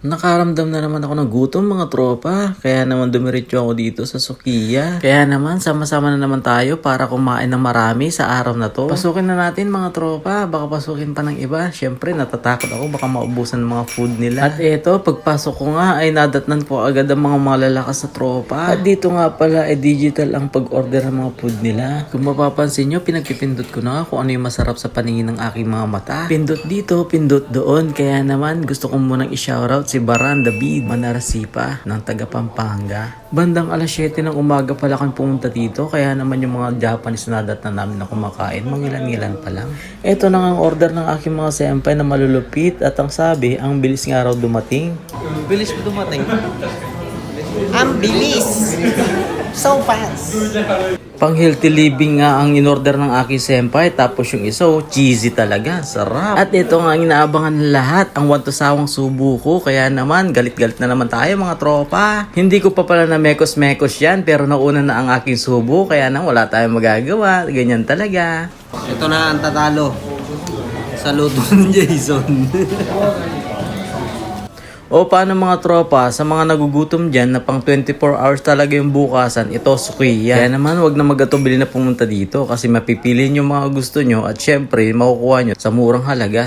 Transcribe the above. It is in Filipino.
Nakaramdam na naman ako ng gutom mga tropa. Kaya naman dumiretso ako dito sa Sukiya. Kaya naman sama-sama na naman tayo para kumain ng marami sa araw na to. Pasukin na natin mga tropa. Baka pasukin pa ng iba. Syempre natatakot ako baka maubusan ng mga food nila. At eto pagpasok ko nga ay nadatnan ko agad ang mga malalakas sa tropa. At dito nga pala ay digital ang pag-order ng mga food nila. Kung mapapansin nyo pinagpipindot ko na kung ano yung masarap sa paningin ng aking mga mata. Pindot dito, pindot doon. Kaya naman gusto ko munang i-shoutout si Baran David Manarasipa ng taga Pampanga. Bandang alas 7 ng umaga pala kami pumunta dito kaya naman yung mga Japanese na dat na namin na kumakain mangilan-ngilan pa lang. Ito na ang order ng aking mga senpai na malulupit at ang sabi ang bilis nga raw dumating. Bilis dumating. Ang bilis! So fast! Pang healthy living nga ang in-order ng aking senpai tapos yung iso, cheesy talaga, sarap. At ito nga ang inaabangan ng lahat, ang wantusawang subo ko. Kaya naman, galit-galit na naman tayo mga tropa. Hindi ko pa pala na mekos-mekos yan pero nauna na ang aking subo kaya nang wala tayong magagawa. Ganyan talaga. Ito na ang tatalo. Sa ng Jason. O paano mga tropa, sa mga nagugutom dyan na pang 24 hours talaga yung bukasan, ito sukiya. Kaya naman wag na magatubili na pumunta dito kasi mapipili nyo mga gusto nyo at syempre makukuha nyo sa murang halaga.